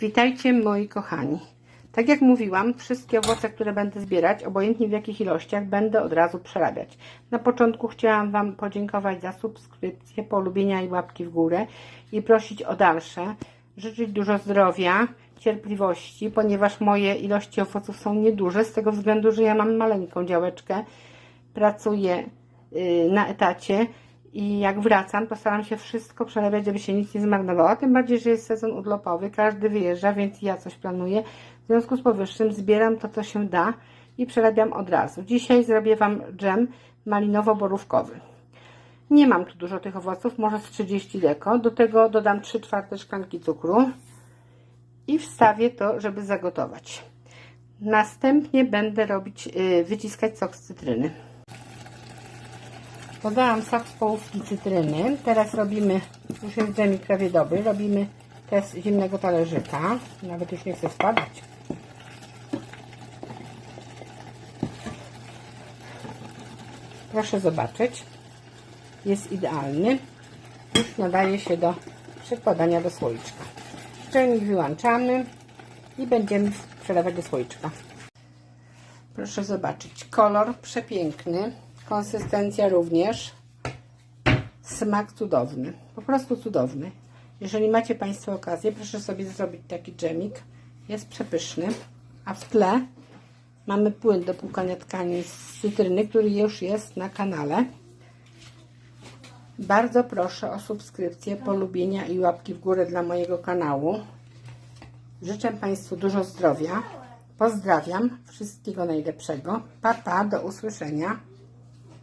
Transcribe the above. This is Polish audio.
Witajcie moi kochani. Tak jak mówiłam, wszystkie owoce, które będę zbierać, obojętnie w jakich ilościach, będę od razu przerabiać. Na początku chciałam Wam podziękować za subskrypcję, polubienia i łapki w górę i prosić o dalsze. Życzyć dużo zdrowia, cierpliwości, ponieważ moje ilości owoców są nieduże, z tego względu, że ja mam maleńką działeczkę, pracuję y, na etacie i jak wracam, to staram się wszystko przerabiać, żeby się nic nie zmarnowało. Tym bardziej, że jest sezon urlopowy, każdy wyjeżdża, więc ja coś planuję. W związku z powyższym zbieram to, co się da i przerabiam od razu. Dzisiaj zrobię Wam dżem malinowo-borówkowy. Nie mam tu dużo tych owoców, może z 30 deko. Do tego dodam 3 czwarte szklanki cukru i wstawię to, żeby zagotować. Następnie będę robić, yy, wyciskać sok z cytryny. Dodałam sok z połówki cytryny. Teraz robimy, już jest dżemik prawie dobry, robimy test zimnego talerzyka. Nawet już nie chcę spadać. Proszę zobaczyć. Jest idealny. Już nadaje się do przekładania do słoiczka. Dżemik wyłączamy i będziemy przelewać do słoiczka. Proszę zobaczyć. Kolor przepiękny. Konsystencja również. Smak cudowny. Po prostu cudowny. Jeżeli macie Państwo okazję, proszę sobie zrobić taki dżemik. Jest przepyszny. A w tle mamy płyn do płukania tkanin z cytryny, który już jest na kanale. Bardzo proszę o subskrypcję, polubienia i łapki w górę dla mojego kanału. Życzę Państwu dużo zdrowia. Pozdrawiam. Wszystkiego najlepszego. Pa, pa. Do usłyszenia.